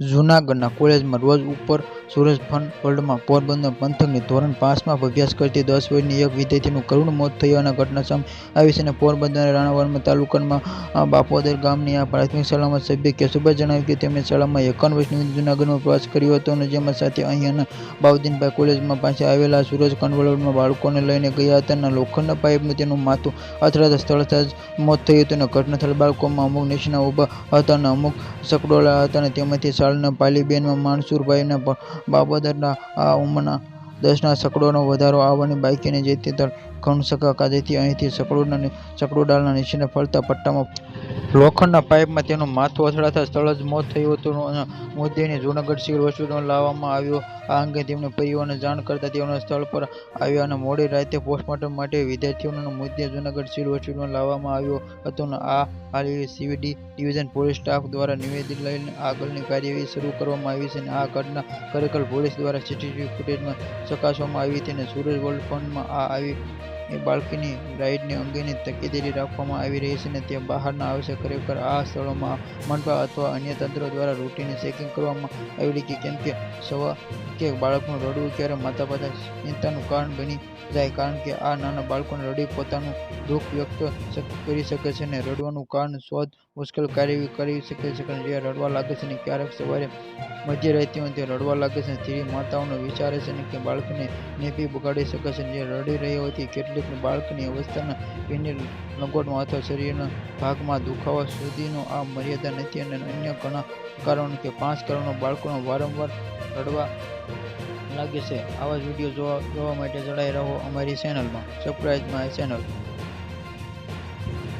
જૂનાગઢના કોલેજમાં રોજ ઉપર સુરજ ફન વર્લ્ડમાં પોરબંદર પંથકની ધોરણ પાંચમાં અભ્યાસ કરતી દસ વર્ષની એક વિદ્યાર્થીનું કરુણ મોત થયાના ઘટના સામે આવી છે અને પોરબંદર રાણાવાવ તાલુકામાં બાપોદર ગામની આ પ્રાથમિક શાળામાં સભ્ય કેશુભાઈ જણાવ્યું કે તેમણે શાળામાં એકાવન વર્ષની જૂનાગઢમાં પ્રવાસ કર્યો હતો અને જેમાં સાથે અહીંયાના બાઉદ્દીનભાઈ કોલેજમાં પાસે આવેલા સુરજ કનવર્લ્ડમાં બાળકોને લઈને ગયા હતા અને લોખંડના પાઇપમાં તેનું માથું અથડાતા સ્થળે જ મોત થયું હતું અને ઘટનાસ્થળે બાળકોમાં અમુક નિશાના ઊભા હતા અને અમુક સકડોળા હતા અને તેમાંથી શાળાના પાલીબેનમાં માણસુરભાઈના બાબોદરના ઉંમરના દસના સકડોનો વધારો આવવાની બાઈકને જેથી તળ ઘણસકા કાજેથી અહીંથી સકડોના સકડોડાલના નીચે ફરતા પટ્ટામાં લોખંડના પાઇપમાં તેનું માથું અથડાતા સ્થળ જ મોત થયું હતું. અને મૃતદેહને જૂનાગઢ સિવિલ હોસ્પિટલમાં લાવવામાં આવ્યો. આ અંગે તેમના પરિવારને જાણ કરતા તેઓના સ્થળ પર આવ્યા અને મોડી રાતે પોસ્ટમોર્ટમ માટે વિદ્યાર્થીઓનો મૃતદેહ જૂનાગઢ સિવિલ હોસ્પિટલમાં લાવવામાં આવ્યો હતો. અને આ હાલ સીવીડી ડિવિઝન પોલીસ સ્ટાફ દ્વારા નિવેદન લઈને આગળની કાર્યવાહી શરૂ કરવામાં આવી છે. અને આ ઘટના ખરેખર પોલીસ દ્વારા સીસીટીવી ફૂટેજમાં ચકાસવામાં આવી હતી. અને સુરજ વર્લ્ડ ફંડમાં આ આવી એ બાળકીની રાઇડની અંગેની તકેદારી રાખવામાં આવી રહી છે અને તે બહારના આવશે ખરેખર આ સ્થળોમાં મંડપા અથવા અન્ય તંત્રો દ્વારા રોટીની ચેકિંગ કરવામાં આવી કે કેમ કે સવા કે બાળકનું રડવું ક્યારે માતા પિતા ચિંતાનું કારણ બની જાય કારણ કે આ નાના બાળકોને રડી પોતાનું દુઃખ વ્યક્ત કરી શકે છે અને રડવાનું કારણ શોધ મુશ્કેલ કાર્ય કરી શકે છે અને જે રડવા લાગે છે અને ક્યારેક સવારે મધ્ય રહેતી હોય તે રડવા લાગે છે સ્ત્રી માતાઓને વિચારે છે કે બાળકને નેપી બગાડી શકે છે જે રડી રહી હોતી કેટલીક બાળકની અવસ્થાના પીની લંગોટમાં અથવા શરીરના ભાગમાં દુખાવા સુધીનો આ મર્યાદા નથી અને અન્ય ઘણા કારણો કે પાંચ કારણો બાળકોનો વારંવાર રડવા લાગે છે. આવા જ વીડિયો જોવા જોવા માટે જોડાઈ રહો અમારી ચેનલમાં સબસ્ક્રાઈબ માય ચેનલ